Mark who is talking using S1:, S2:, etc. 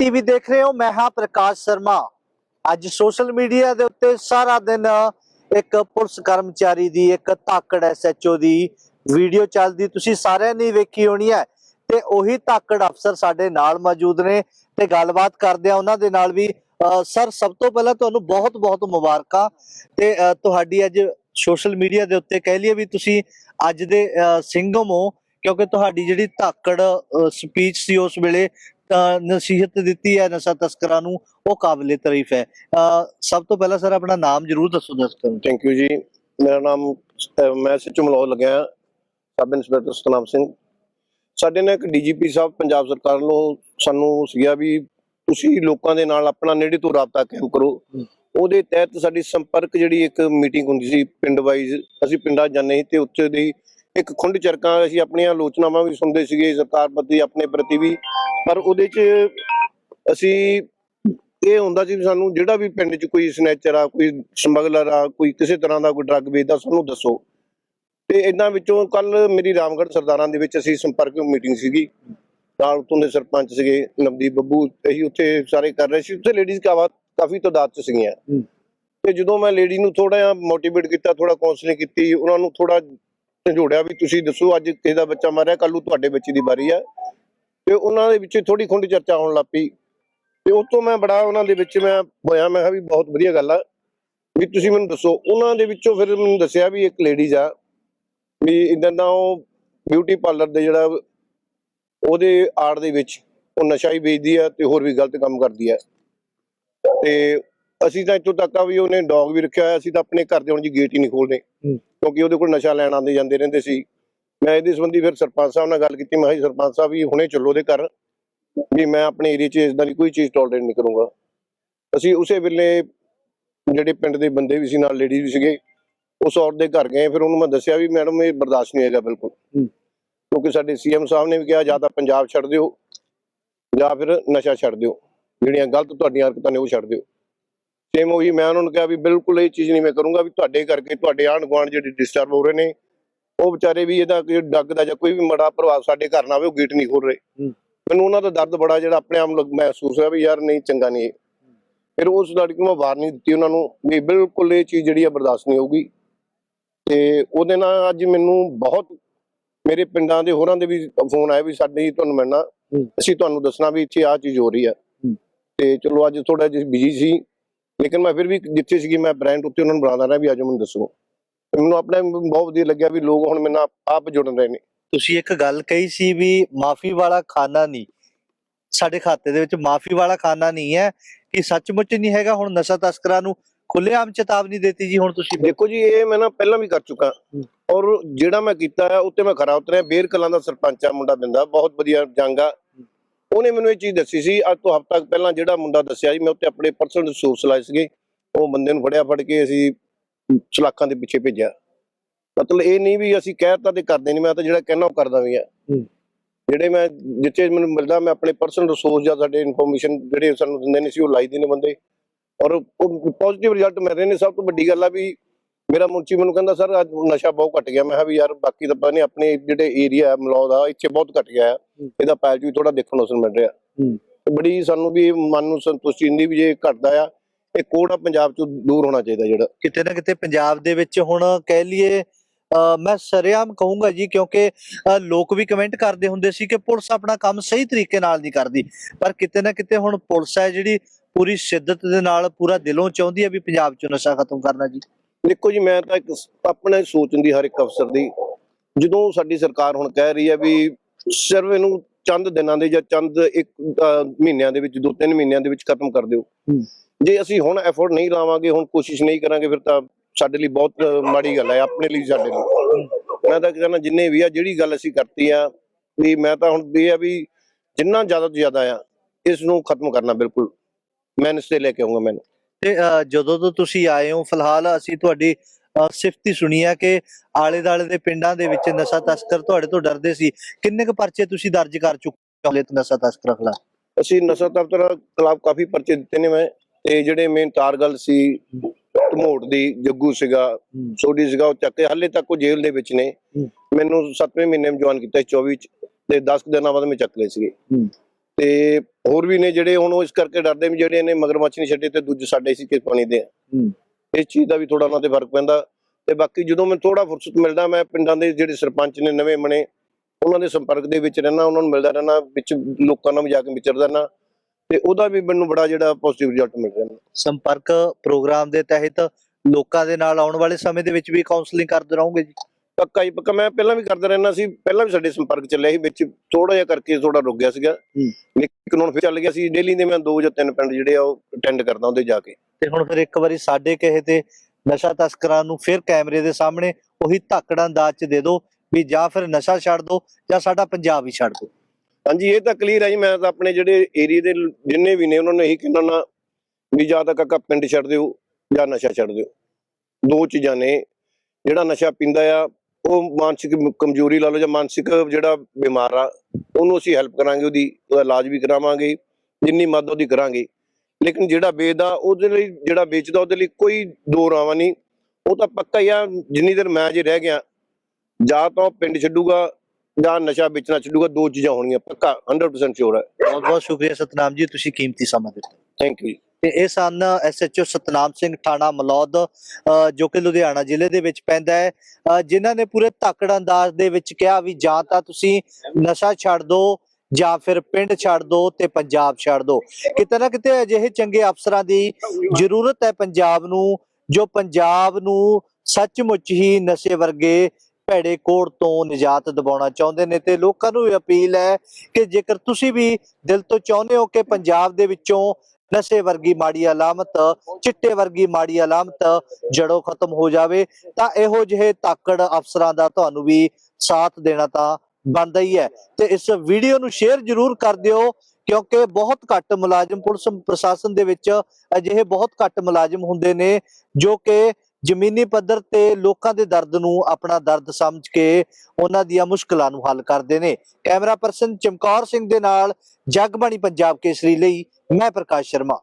S1: TV ਦੇਖ ਰਹੇ ਹੋ, ਮੈਂ ਹਾਂ ਪ੍ਰਕਾਸ਼ ਸ਼ਰਮਾ। ਅੱਜ ਸੋਸ਼ਲ ਮੀਡੀਆ ਦੇ ਉੱਤੇ ਸਾਰਾ ਦਿਨ ਇੱਕ ਪੁਲਿਸ ਕਰਮਚਾਰੀ ਦੀ ਇੱਕ ਧਾਕੜ ਐਸਐਚਓ ਦੀ ਵੀਡੀਓ ਚੱਲਦੀ, ਤੁਸੀਂ ਸਾਰਿਆਂ ਨੇ ਵੇਖੀ ਹੋਣੀ ਹੈ। ਤੇ ਉਹੀ ਧਾਕੜ ਅਫਸਰ ਸਾਡੇ ਨਾਲ ਮੌਜੂਦ ਨੇ ਤੇ ਗੱਲਬਾਤ ਕਰਦੇ ਆ ਉਹਨਾਂ ਦੇ ਨਾਲ ਵੀ। ਸਰ, ਸਭ ਤੋਂ ਪਹਿਲਾਂ ਤੁਹਾਨੂੰ ਬਹੁਤ ਬਹੁਤ ਮੁਬਾਰਕਾਂ ਤੇ ਤੁਹਾਡੀ ਅੱਜ ਸੋਸ਼ਲ ਮੀਡੀਆ ਦੇ ਉੱਤੇ ਕਹਿ ਲਈਏ ਵੀ ਤੁਸੀਂ ਅੱਜ ਦੇ ਅਹ ਸਿੰਘਮ ਹੋ। ਕਿਉਂਕਿ ਤੁਹਾਡੀ ਜਿਹੜੀ ਧਾਕੜ ਸਪੀਚ ਸੀ ਉਸ ਵੇਲੇ ਤਾਂ ਨਸੀਹਤ ਦਿੱਤੀ ਹੈ ਨਸ਼ਾ ਤਸਕਰਾਂ ਨੂੰ ਉਹ ਕਾਬਲੇ ਤਾਰੀਫ ਹੈ। ਸਭ ਤੋਂ ਪਹਿਲਾਂ ਸਰ ਆਪਣਾ ਨਾਮ ਜਰੂਰ ਦੱਸੋ ਦਰਸ਼ਕਾਂ ਨੂੰ।
S2: ਥੈਂਕ ਯੂ ਜੀ। ਮੇਰਾ ਨਾਮ ਮੈਂ ਸੱਚੂ ਮਲੌਦ ਲੱਗਿਆ ਸਬ ਇੰਸਪੈਕਟਰ ਸਤਨਾਮ ਸਿੰਘ। ਸਾਡੇ ਨਾਲ ਇੱਕ ਡੀਜੀਪੀ ਸਾਹਿਬ ਪੰਜਾਬ ਸਰਕਾਰ ਨੂੰ ਸਾਨੂੰ ਸੀਗਾ ਵੀ ਤੁਸੀਂ ਲੋਕਾਂ ਦੇ ਨਾਲ ਆਪਣਾ ਨੇੜੇ ਤੋਂ ਰਾਬਤਾ ਕਾਇਮ ਕਰੋ। ਉਹਦੇ ਤਹਿਤ ਸਾਡੀ ਸੰਪਰਕ ਜਿਹੜੀ ਇੱਕ ਮੀਟਿੰਗ ਹੁੰਦੀ ਸੀ ਪਿੰਡ ਵਾਈਜ਼ ਅਸੀਂ ਪਿੰਡਾਂ ਜਾਂਦੇ ਸੀ ਤੇ ਉੱਥੇ ਦੀ ਇੱਕ ਖੁੰਡ ਚਰਕਾਂ ਅਸੀਂ ਆਪਣੀਆਂ ਆਲੋਚਨਾਵਾਂ ਵੀ ਸੁਣਦੇ ਸੀਗੇ ਸਰਕਾਰ ਪ੍ਰਤੀ ਆਪਣੇ ਪ੍ਰਤੀ ਵੀ। ਪਰ ਉਹਦੇ 'ਚ ਅਸੀਂ ਇਹ ਹੁੰਦਾ ਸੀ ਸਾਨੂੰ ਜਿਹੜਾ ਵੀ ਪਿੰਡ 'ਚ ਕੋਈ ਸਨੈਚਰ ਆ ਕੋਈ ਸਮਗਲਰ ਆ ਕੋਈ ਕਿਸੇ ਤਰ੍ਹਾਂ ਦਾ ਕੋਈ ਡਰੱਗ ਵੇਚਦਾ ਸਾਨੂੰ ਦੱਸੋ। ਤੇ ਇਹਨਾਂ ਵਿੱਚੋਂ ਕੱਲ ਮੇਰੀ ਰਾਮਗੜ੍ਹ ਸਰਦਾਰਾਂ ਦੇ ਵਿੱਚ ਅਸੀਂ ਸੰਪਰਕ ਮੀਟਿੰਗ ਸੀਗੀ। ਨਾਲ ਉਤੋਂ ਦੇ ਸਰਪੰਚ ਸੀਗੇ ਨਵਦੀਪ ਬੱਬੂ ਅਸੀਂ ਉੱਥੇ ਸਾਰੇ ਕਰ ਰਹੇ ਸੀ। ਉੱਥੇ ਲੇਡੀਜ਼ ਕਾਫੀ ਤਾਦਾਦ ਚ ਸੀਗੀਆਂ। ਤੇ ਜਦੋਂ ਮੈਂ ਲੇਡੀ ਨੂੰ ਥੋੜਾ ਜਿਹਾ ਮੋਟੀਵੇਟ ਕੀਤਾ ਥੋੜਾ ਕਾਉਂਸਲਿੰਗ ਕੀਤੀ ਉਹਨਾਂ ਨੂੰ ਥੋੜਾ ਝੰਜੋੜਿਆ ਵੀ ਤੁਸੀਂ ਦੱਸੋ ਅੱਜ ਕਿਸੇ ਦਾ ਬੱਚਾ ਮਾਰਿਆ ਕੱਲ ਨੂੰ ਤੁਹਾਡੇ ਬੱਚੇ ਦੀ ਵਾਰੀ ਆ। ਤੇ ਉਹਨਾਂ ਦੇ ਵਿੱਚ ਥੋੜੀ ਖੁੰਡ ਚਰਚਾ ਹੋਣ ਲੱਗ ਤੇ ਉਸ ਤੋਂ ਮੈਂ ਬੜਾ ਉਹਨਾਂ ਦੇ ਵਿੱਚ ਮੈਂ ਹੋਇਆ, ਮੈਂ ਕਿਹਾ ਵੀ ਬਹੁਤ ਵਧੀਆ ਗੱਲ ਆ। ਵੀ ਤੁਸੀਂ ਮੈਨੂੰ ਦੱਸੋ, ਉਹਨਾਂ ਦੇ ਵਿੱਚੋਂ ਫਿਰ ਮੈਨੂੰ ਦੱਸਿਆ ਵੀ ਇੱਕ ਲੇਡੀਜ਼ ਆ, ਵੀ ਇਦਾਂ ਦਾ ਉਹ ਬਿਊਟੀ ਪਾਰਲਰ ਦੇ ਜਿਹੜਾ ਉਹਦੇ ਆੜ ਦੇ ਵਿੱਚ ਉਹ ਨਸ਼ਾ ਹੀ ਵੇਚਦੀ ਆ ਤੇ ਹੋਰ ਵੀ ਗਲਤ ਕੰਮ ਕਰਦੀ ਆ। ਤੇ ਅਸੀਂ ਤਾਂ ਇੱਥੋਂ ਤੱਕ ਆ ਵੀ ਉਹਨੇ ਡੌਗ ਵੀ ਰੱਖਿਆ ਹੋਇਆ ਅਸੀਂ ਤਾਂ ਆਪਣੇ ਘਰ ਦੇ ਹੁਣ ਜੀ ਗੇਟ ਹੀ ਨਹੀਂ ਖੋਲਦੇ। ਕਿਉਂਕਿ ਉਹਦੇ ਕੋਲ ਨਸ਼ਾ ਲੈਣ ਆਉਂਦੇ ਜਾਂਦੇ ਰਹਿੰਦੇ ਸੀ। ਮੈਂ ਇਹਦੇ ਸੰਬੰਧੀ ਫਿਰ ਸਰਪੰਚ ਸਾਹਿਬ ਨਾਲ ਗੱਲ ਕੀਤੀ ਮੈਂ ਕਿਹਾ ਜੀ ਸਰਪੰਚ ਸਾਹਿਬ ਵੀ ਹੁਣੇ ਚੱਲੋ ਉਹਦੇ ਘਰ। ਵੀ ਮੈਂ ਆਪਣੇ ਏਰੀਆ 'ਚ ਇਦਾਂ ਦੀ ਕੋਈ ਚੀਜ਼ ਟੋਲਰੇਟ ਨਹੀਂ ਕਰੂੰਗਾ। ਅਸੀਂ ਉਸੇ ਵੇਲੇ ਜਿਹੜੇ ਪਿੰਡ ਦੇ ਬੰਦੇ ਵੀ ਸੀ ਨਾਲ ਲੇਡੀ ਵੀ ਸੀਗੇ ਉਸ ਔਰਤ ਦੇ ਘਰ ਗਏ। ਫਿਰ ਉਹਨੂੰ ਮੈਂ ਦੱਸਿਆ ਵੀ ਮੈਡਮ ਇਹ ਬਰਦਾਸ਼ਤ ਨਹੀਂ ਹੈਗਾ ਬਿਲਕੁਲ। ਕਿਉਂਕਿ ਸਾਡੇ ਸੀਐਮ ਸਾਹਿਬ ਨੇ ਵੀ ਕਿਹਾ ਜਾਂ ਤਾਂ ਪੰਜਾਬ ਛੱਡ ਦਿਓ ਜਾਂ ਫਿਰ ਨਸ਼ਾ ਛੱਡ ਦਿਓ। ਜਿਹੜੀਆਂ ਗਲਤ ਤੁਹਾਡੀਆਂ ਹਰਕਤਾਂ ਨੇ ਉਹ ਛੱਡ ਦਿਓ। ਸੇਮ ਉਹੀ ਮੈਂ ਉਹਨਾਂ ਨੂੰ ਕਿਹਾ ਵੀ ਬਿਲਕੁਲ ਇਹ ਚੀਜ਼ ਨਹੀਂ ਮੈਂ ਕਰੂੰਗਾ ਵੀ ਤੁਹਾਡੇ ਕਰਕੇ ਤੁਹਾਡੇ ਆਂਢ ਗੁਆਂਢ ਜਿਹੜੇ ਡਿਸਟਰਬ ਹੋ ਰਹੇ ਨੇ ਉਹ ਵਿਚਾਰੇ ਵੀ ਇਹਦਾ ਕੋਈ ਡੱਗ ਦਾ ਜਾਂ ਕੋਈ ਵੀ ਮੜਾ ਪ੍ਰਭਾਵ ਸਾਡੇ ਘਰ ਨਾ ਆਵੇ ਉਹ ਗੇਟ ਨਹੀਂ ਖੋਲ ਰਹੇ। ਮੈਨੂੰ ਉਹਨਾਂ ਦਾ ਦਰਦ ਬੜਾ ਜਿਹੜਾ ਆਪਣੇ ਆਪ ਨੂੰ ਮਹਿਸੂਸ ਹੋਇਆ ਵੀ ਯਾਰ ਨਹੀਂ ਚੰਗਾ ਨਹੀਂ ਫਿਰ ਉਸ ਲੜਕੀ ਨੂੰ ਵਾਰਨਿੰਗ ਦਿੱਤੀ ਉਹਨਾਂ ਨੂੰ ਵੀ ਬਿਲਕੁਲ ਇਹ ਚੀਜ਼ ਜਿਹੜੀ ਆ ਬਰਦਾਸ਼ਤ ਨਹੀਂ ਹੋਊਗੀ ਤੇ ਉਹਦੇ ਨਾਲ ਅੱਜ ਮੈਨੂੰ ਬਹੁਤ ਮੇਰੇ ਪਿੰਡਾਂ ਦੇ ਹੋਰਾਂ ਦੇ ਵੀ ਫੋਨ ਆਏ ਵੀ ਸਾਡੇ ਹੀ ਤੁਹਾਨੂੰ ਮਿਲਣਾ। ਅਸੀਂ ਤੁਹਾਨੂੰ ਦੱਸਣਾ ਵੀ ਇੱਥੇ ਆਹ ਚੀਜ਼ ਹੋ ਰਹੀ ਆ। ਤੇ ਚਲੋ ਅੱਜ ਥੋੜਾ ਜਿਹਾ ਬਿਜ਼ੀ ਸੀ ਲੇਕਿਨ ਮੈਂ ਫਿਰ ਵੀ ਜਿੱਥੇ ਸੀਗੀ ਮੈਂ ਬ੍ਰਾਂਡ ਉੱਤੇ ਉਹਨਾਂ ਨੂੰ ਬੁਲਾਉਂਦਾ ਰਿਹਾ ਵੀ ਅੱਜ ਮੈਨੂੰ ਦੱਸੋ। ਮੈਨੂੰ ਆਪਣੇ ਬਹੁਤ ਵਧੀਆ ਲੱਗਿਆ ਵੀ ਲੋਕ ਹੁਣ ਮੇਰੇ ਨਾਲ ਆਪ ਜੁੜ ਰਹੇ ਨੇ।
S1: ਤੁਸੀਂ ਇੱਕ ਗੱਲ ਕਹੀ ਸੀ ਵੀ ਮਾਫੀ ਵਾਲਾ ਖਾਨਾ ਨਹੀਂ। ਸਾਡੇ ਖਾਤੇ ਦੇ ਵਿੱਚ ਮਾਫੀ ਵਾਲਾ ਖਾਨਾ ਨਹੀਂ ਹੈ ਕਿ ਸੱਚਮੁੱਚ ਨਹੀਂ ਹੈਗਾ ਹੁਣ ਨਸ਼ਾ ਤਸਕਰਾਂ ਨੂੰ ਖੁੱਲੇਆਮ ਚੇਤਾਵਨੀ ਦਿੱਤੀ ਜੀ ਹੁਣ ਤੁਸੀਂ।
S2: ਦੇਖੋ ਜੀ ਇਹ ਮੈਂ ਨਾ ਪਹਿਲਾਂ ਵੀ ਕਰ ਚੁੱਕਾ। ਔਰ ਜਿਹੜਾ ਮੈਂ ਕੀਤਾ ਹੈ ਉੱਤੇ ਮੈਂ ਖਰਾ ਉਤਰਿਆ ਬੇਰ ਕਲਾਂ ਦਾ ਸਰਪੰਚ ਆ ਮੁੰਡਾ ਬਿੰਦਾ ਬਹੁਤ ਵਧੀਆ ਜੰਗ ਉਹਨੇ ਮੈਨੂੰ ਇਹ ਚੀਜ਼ ਦੱਸੀ ਸੀ ਅੱਜ ਤੋਂ ਹਫ਼ਤਾ ਪਹਿਲਾਂ ਜਿਹੜਾ ਮੁੰਡਾ ਦੱਸਿਆ ਜੀ ਮੈਂ ਉੱਤੇ ਆਪਣੇ ਪਰਸਨਲ ਰਿਸੋਰਸ ਲਾਏ ਸੀਗੇ ਉਹ ਬੰਦੇ ਨੂੰ ਫੜਿਆ ਫੜ ਕੇ ਅਸੀਂ ਸਲਾਖਾਂ ਦੇ ਪਿੱਛੇ ਭੇਜਿਆ। ਮਤਲਬ ਇਹ ਨਹੀਂ ਵੀ ਅਸੀਂ ਕਹਿਤਾ ਤੇ ਕਰਦੇ ਨਹੀਂ ਮੈਂ ਤਾਂ ਜਿਹੜਾ ਕਹਿਣਾ ਉਹ ਕਰਦਾ ਵੀ ਆ। ਜਿਹੜੇ ਮੈਂ ਜਿੱਥੇ ਮੈਨੂੰ ਮਿਲਦਾ ਮੈਂ ਆਪਣੇ ਪਰਸਨਲ ਰਿਸੋਰਸ ਜਾਂ ਸਾਡੇ ਇਨਫੋਰਮੇਸ਼ਨ ਜਿਹੜੇ ਸਾਨੂੰ ਦਿੰਦੇ ਨੇ ਸੀ ਉਹ ਲਾਈਦੇ ਨੇ ਬੰਦੇ। ਔਰ ਉਹ ਪੋਜ਼ਿਟਿਵ ਰਿਜ਼ਲਟ ਮਿਲ ਰਹੇ ਨੇ ਸਭ ਤੋਂ ਵੱਡੀ ਗੱਲ ਆ ਵੀ ਮੇਰਾ ਮੁੰਚੀ ਮੈਨੂੰ ਕਹਿੰਦਾ ਸਰ ਅੱਜ ਨਸ਼ਾ ਬਹੁਤ ਘਟ ਗਿਆ। ਮੈਂ ਕਿਹਾ ਵੀ ਯਾਰ ਬਾਕੀ ਤਾਂ ਪਤਾ ਨਹੀਂ ਆਪਣੇ ਜਿਹੜੇ ਏਰੀਆ ਮਲੌਦ ਆ ਇੱਥੇ ਬਹੁਤ ਘਟ ਗਿਆ। ਇਹਦਾ ਪੈਚ ਵੀ ਥੋੜਾ ਦੇਖਣ ਨੂੰ ਮਿਲ ਰਿਹਾ। ਬੜੀ ਸਾਨੂੰ ਵੀ ਮਨ ਨੂੰ ਸੰਤੁਸ਼ਟੀ ਹੁੰਦੀ ਵੀ ਜੇ ਘਟਦਾ ਆ ਇਹ ਕੋੜਾ ਪੰਜਾਬ ਤੋਂ ਦੂਰ ਹੋਣਾ ਚਾਹੀਦਾ ਜਿਹੜਾ।
S1: ਕਿਤੇ ਨਾ ਕਿਤੇ ਪੰਜਾਬ ਦੇ ਵਿੱਚ ਹੁਣ ਕਹਿ ਲਈਏ ਮੈਂ ਸਰੇਆਮ ਕਹੂੰਗਾ ਜੀ ਕਿਉਂਕਿ ਲੋਕ ਵੀ ਕਮੈਂਟ ਕਰਦੇ ਹੁੰਦੇ ਸੀ ਕਿ ਪੁਲਿਸ ਆਪਣਾ ਕੰਮ ਸਹੀ ਤਰੀਕੇ ਨਾਲ ਨਹੀਂ ਕਰਦੀ। ਪਰ ਕਿਤੇ ਨਾ ਕਿਤੇ ਹੁਣ ਪੁਲਿਸ ਹੈ ਜਿਹੜੀ ਪੂਰੀ ਸ਼ਿੱਦਤ ਦੇ ਨਾਲ ਪੂਰਾ ਦਿਲੋਂ ਚਾਹੁੰਦੀ ਹੈ ਵੀ ਪੰਜਾਬ 'ਚੋਂ ਨਸ਼ਾ ਖਤਮ ਕਰਨਾ ਜੀ।
S2: ਦੇਖੋ ਜੀ ਮੈਂ ਤਾਂ ਇੱਕ ਆਪਣੇ ਸੋਚਣ ਦੀ ਹਰ ਇੱਕ ਅਫਸਰ ਦੀ ਜਦੋਂ ਸਾਡੀ ਸਰਕਾਰ ਹੁਣ ਕਹਿ ਰਹੀ ਹੈ ਵੀ ਸਿਰਫ ਇਹਨੂੰ ਚੰਦ ਦਿਨਾਂ ਦੇ ਜਾਂ ਚੰਦ ਇੱਕ ਮਹੀਨਿਆਂ ਦੇ ਵਿੱਚ ਦੋ ਤਿੰਨ ਮਹੀਨਿਆਂ ਦੇ ਵਿੱਚ ਖਤਮ ਕਰ ਦਿਓ। ਜੇ ਅਸੀਂ ਹੁਣ ਐਫਰਟ ਨਹੀਂ ਲਾਵਾਂਗੇ ਹੁਣ ਕੋਸ਼ਿਸ਼ ਨਹੀਂ ਕਰਾਂਗੇ ਫਿਰ ਤਾਂ ਸਾਡੇ ਲਈ ਬਹੁਤ ਮਾੜੀ ਗੱਲ ਹੈ ਆਪਣੇ ਲਈ ਸਾਡੇ ਲਈ। ਮੈਂ ਤਾਂ ਕਹਿੰਦਾ ਜਿੰਨੇ ਵੀ ਆ ਜਿਹੜੀ ਗੱਲ ਅਸੀਂ ਕਰਤੀ ਆ ਵੀ ਮੈਂ ਤਾਂ ਹੁਣ ਇਹ ਆ ਵੀ ਜਿੰਨਾ ਜ਼ਿਆਦਾ ਤੋਂ ਜ਼ਿਆਦਾ ਆ ਇਸ ਨੂੰ ਖਤਮ ਕਰਨਾ ਬਿਲਕੁਲ। ਮੈਂ ਇਸ ਤੇ ਲੈ ਕੇ ਆਉਂਗਾ ਮੈਨੂੰ।
S1: ਤੇ ਜਦੋਂ ਤੋਂ ਤੁਸੀਂ ਆਏ ਹੋ ਫਿਲਹਾਲ ਅਸੀਂ ਤੁਹਾਡੀ ਸਿਫਤੀ ਸੁਣੀ ਹੈ ਕਿ ਆਲੇ ਦਾਲੇ ਦੇ ਪਿੰਡਾਂ ਦੇ ਵਿੱਚ ਨਸ਼ਾ ਤਸਕਰ ਤੁਹਾਡੇ ਤੋਂ ਡਰਦੇ ਸੀ। ਕਿੰਨੇ ਕੁ ਪਰਚੇ ਤੁਸੀਂ ਦਰਜ ਕਰ ਚੁੱਕੇ ਹੋ ਤੇ ਨਸ਼ਾ ਤਸਕਰਾਂ ਖਿਲਾਫ?
S2: ਅਸੀਂ ਨਸ਼ਾ ਤਸਕਰਾਂ ਖਿਲਾਫ ਕਾਫੀ ਪਰਚੇ ਦਿੱਤੇ ਨੇ ਮੈਂ ਤੇ ਜਿਹੜੇ ਮੇਨ ਤਾਰਗਲ ਸੀ ਧਮੋਟ ਦੀ ਜੱਗੂ ਸੀਗਾ ਸੋਢੀ ਸੀਗਾ ਉਹ ਚੱਕੇ ਹਾਲੇ ਤੱਕ ਉਹ ਜੇਲ੍ਹ ਦੇ ਵਿੱਚ ਨੇ। ਮੈਨੂੰ 7ਵੇਂ ਮਹੀਨੇ ਵਿੱਚ ਜੁਆਇਨ ਕੀਤਾ ਸੀ 24 ਚ ਤੇ 10 ਕੁ ਦਿਨਾਂ ਬਾਅਦ ਮੈਂ ਚੱਕ ਲਏ ਸੀਗੇ। ਤੇ ਹੋਰ ਵੀ ਨੇ ਜਿਹੜੇ ਹੁਣ ਇਸ ਕਰਕੇ ਡਰਦੇ ਵੀ ਜਿਹੜੇ ਨੇ ਮਗਰਮੱਛ ਨਹੀਂ ਛੱਡੇ ਤੇ ਦੂਜੇ ਸਾਡੇ ਸੀ ਕਿ ਪਾਣੀ ਦੇ। ਇਸ ਚੀਜ਼ ਦਾ ਵੀ ਥੋੜਾ ਉਹਨਾਂ ਤੇ ਫ਼ਰਕ ਪੈਂਦਾ ਤੇ ਬਾਕੀ ਜਦੋਂ ਮੈਨੂੰ ਥੋੜਾ ਫੁਰਸਤ ਮਿਲਦਾ ਮੈਂ ਪਿੰਡਾਂ ਦੇ ਜਿਹੜੇ ਸਰਪੰਚ ਨੇ ਨਵੇਂ ਬਣੇ ਉਹਨਾਂ ਦੇ ਸੰਪਰਕ ਦੇ ਵਿੱਚ ਰਹਿਣਾ ਉਹਨਾਂ ਨੂੰ ਮਿਲਦਾ ਰਹਿਣਾ ਵਿੱਚ ਲੋਕਾਂ ਨਾਲ ਜਾ ਕੇ ਵਿਚਰਦਾ ਰਹਿਣਾ ਤੇ ਉਹਦਾ ਵੀ ਮੈਨੂੰ ਬੜਾ ਜਿਹੜਾ ਪੋਜ਼ਿਟਿਵ ਰਿਜ਼ਲਟ ਮਿਲ ਰਿਹਾ।
S1: ਸੰਪਰਕ ਪ੍ਰੋਗਰਾਮ ਦੇ ਤਹਿਤ ਲੋਕਾਂ ਦੇ ਨਾਲ ਆਉਣ ਵਾਲੇ ਸਮੇਂ ਦੇ ਵਿੱਚ ਵੀ ਕਾਉਂਸਲਿੰਗ ਕਰਦੇ ਰਹੋਗੇ ਜੀ?
S2: ਪੱਕਾ ਹੀ ਪੱਕਾ ਮੈਂ ਪਹਿਲਾਂ ਵੀ ਕਰਦਾ ਰਹਿਣਾ ਸੀ ਪਹਿਲਾਂ ਵੀ ਸਾਡੇ ਸੰਪਰਕ ਚੱਲਿਆ ਸੀ ਵਿੱਚ ਥੋੜਾ ਜਿਹਾ ਕਰਕੇ ਥੋੜਾ ਰੁਕ ਗਿਆ ਸੀਗਾ। ਲੇਕਿਨ ਹੁਣ ਫਿਰ ਚੱਲ ਗਿਆ ਸੀ ਡੇਲੀ ਦੇ ਮੈਂ ਦੋ ਜਾਂ ਤਿੰਨ ਪਿੰਡ ਜਿਹੜੇ ਆ ਉਹ ਅਟੈਂਡ ਕਰਦਾ ਉਹਦੇ ਜਾ ਕੇ।
S1: ਤੇ ਹੁਣ ਫਿਰ ਇੱਕ ਵਾਰੀ ਸਾਡੇ ਕਹੇ ਤੇ ਨਸ਼ਾ ਤਸਕਰਾਂ ਨੂੰ ਫਿਰ ਕੈਮਰੇ ਦੇ ਸਾਹਮਣੇ ਉਹੀ ਧਾਕੜਾ ਅੰਦਾਜ਼ ਚ ਦੇ ਦਿਓ ਵੀ ਜਾਂ ਫਿਰ ਨਸ਼ਾ ਛੱਡ ਦਿਓ ਜਾਂ ਸਾਡਾ ਪੰਜਾਬ ਹੀ ਛੱਡ ਦਿਓ
S2: ਹਾਂਜੀ ਇਹ ਤਾਂ ਕਲੀਅਰ ਹੈ ਜੀ ਮੈਂ ਤਾਂ ਆਪਣੇ ਜਿਹੜੇ ਏਰੀਆ ਦੇ ਜਿੰਨੇ ਵੀ ਨੇ ਉਹਨਾਂ ਨੂੰ ਇਹੀ ਕਹਿਣਾ ਨਾ ਵੀ ਜਾਂ ਤਾਂ ਕਾਕਾ ਪਿੰਡ ਛੱਡ ਦਿਓ ਜਾਂ ਨਸ਼ਾ ਛੱਡ ਦਿਓ। ਦੋ ਚੀਜ਼ਾਂ ਨੇ ਜਿਹੜਾ ਨਸ਼ਾ ਪੀਂਦਾ ਆ ਉਹ ਮਾਨਸਿਕ ਕਮਜ਼ੋਰੀ ਲਾ ਲਓ ਜਾਂ ਮਾਨਸਿਕ ਜਿਹੜਾ ਬਿਮਾਰ ਆ, ਉਹਨੂੰ ਅਸੀਂ ਹੈਲਪ ਕਰਾਂਗੇ, ਉਹਦੀ, ਉਹਦਾ ਇਲਾਜ ਵੀ ਕਰਾਵਾਂਗੇ, ਜਿੰਨੀ ਮਦਦ ਉਹਦੀ ਕਰਾਂਗੇ। ਲੇਕਿਨ ਜਿਹੜਾ ਵੇਚਦਾ ਉਹਦੇ ਲਈ, ਜਿਹੜਾ ਵੇਚਦਾ, ਉਹਦੇ ਲਈ ਕੋਈ ਦੋ ਰਾਵਾਂ ਨਹੀਂ। ਉਹ ਤਾਂ ਪੱਕਾ ਹੀ ਆ, ਜਿੰਨੀ ਦੇਰ ਮੈਂ ਜੇ ਰਹਿ ਗਿਆ, ਜਾਂ ਤਾਂ ਪਿੰਡ ਛੱਡੂਗਾ, ਜਾਂ ਨਸ਼ਾ ਵੇਚਣਾ ਛੱਡੂਗਾ, ਦੋ ਚੀਜ਼ਾਂ ਹੋਣਗੀਆਂ ਪੱਕਾ 100% ਸ਼ੋਰ ਹੈ
S1: ਬਹੁਤ ਬਹੁਤ ਸ਼ੁਕਰੀਆ ਸਤਨਾਮ ਜੀ, ਤੁਸੀਂ ਕੀਮਤੀ ਸਮਾਂ ਦਿੱਤਾ।
S2: ਥੈਂਕ ਯੂ
S1: ਤੇ ਇਹ ਸਨ ਐਸਐਚਓ ਸਤਨਾਮ ਸਿੰਘ ਥਾਣਾ ਮਲੌਦ ਜੋ ਕਿ ਲੁਧਿਆਣਾ ਜ਼ਿਲ੍ਹੇ ਦੇ ਵਿੱਚ ਪੈਂਦਾ ਹੈ। ਜਿਨ੍ਹਾਂ ਨੇ ਪੂਰੇ ਧਾਕੜ ਅੰਦਾਜ਼ ਦੇ ਵਿੱਚ ਕਿਹਾ ਵੀ ਜਾਂ ਤਾਂ ਤੁਸੀਂ ਨਸ਼ਾ ਛੱਡ ਦਿਓ ਜਾਂ ਫਿਰ ਪਿੰਡ ਛੱਡ ਦਿਓ ਤੇ ਪੰਜਾਬ ਛੱਡ ਦਿਓ ਕਿਤੇ ਨਾ ਕਿਤੇ ਅਜਿਹੇ ਚੰਗੇ ਅਫਸਰਾਂ ਦੀ ਜ਼ਰੂਰਤ ਹੈ ਪੰਜਾਬ ਨੂੰ, ਜੋ ਪੰਜਾਬ ਨੂੰ ਸੱਚਮੁੱਚ ਹੀ ਨਸ਼ੇ ਵਰਗੇ ਭੈੜੇ ਕੋੜ ਤੋਂ ਨਿਜਾਤ ਦਿਵਾਉਣਾ ਚਾਹੁੰਦੇ ਨੇ ਤੇ ਲੋਕਾਂ ਨੂੰ ਅਪੀਲ ਹੈ ਕਿ ਜੇਕਰ ਤੁਸੀਂ ਵੀ ਦਿਲ ਤੋਂ ਚਾਹੁੰਦੇ ਹੋ ਕਿ ਪੰਜਾਬ ਦੇ ਵਿੱਚੋਂ ਨਸ਼ੇ ਵਰਗੀ ਮਾੜੀ ਅਲਾਮਤ, ਚਿੱਟੇ ਵਰਗੀ ਮਾੜੀ ਅਲਾਮਤ ਜੜੋਂ ਖਤਮ ਹੋ ਜਾਵੇ, ਤਾਂ ਇਹੋ ਜਿਹੇ ਤਾਕੜ ਅਫਸਰਾਂ ਦਾ ਤੁਹਾਨੂੰ ਵੀ ਸਾਥ ਦੇਣਾ ਤਾਂ ਬਣਦਾ ਹੀ ਹੈ। ਤੇ ਇਸ ਵੀਡੀਓ ਨੂੰ ਸ਼ੇਅਰ ਜ਼ਰੂਰ ਕਰ ਦਿਓ, ਕਿਉਂਕਿ ਬਹੁਤ ਘੱਟ ਮੁਲਾਜ਼ਮ ਪੁਲਿਸ ਪ੍ਰਸ਼ਾਸਨ ਦੇ ਵਿੱਚ ਅਜਿਹੇ ਬਹੁਤ ਘੱਟ ਮੁਲਾਜ਼ਮ ਹੁੰਦੇ ਨੇ, ਜੋ ਕਿ ਜ਼ਮੀਨੀ ਪੱਧਰ ਤੇ ਲੋਕਾਂ ਦੇ ਦਰਦ ਨੂੰ ਆਪਣਾ ਦਰਦ ਸਮਝ ਕੇ ਉਹਨਾਂ ਦੀਆਂ ਮੁਸ਼ਕਲਾਂ ਨੂੰ ਹੱਲ ਕਰਦੇ ਨੇ। ਕੈਮਰਾ ਪਰਸਨ ਚਮਕੌਰ ਸਿੰਘ ਦੇ ਨਾਲ ਜਗਬਾਣੀ ਪੰਜਾਬ ਕੇਸਰੀ ਲਈ ਮੈਂ ਪ੍ਰਕਾਸ਼ ਸ਼ਰਮਾ।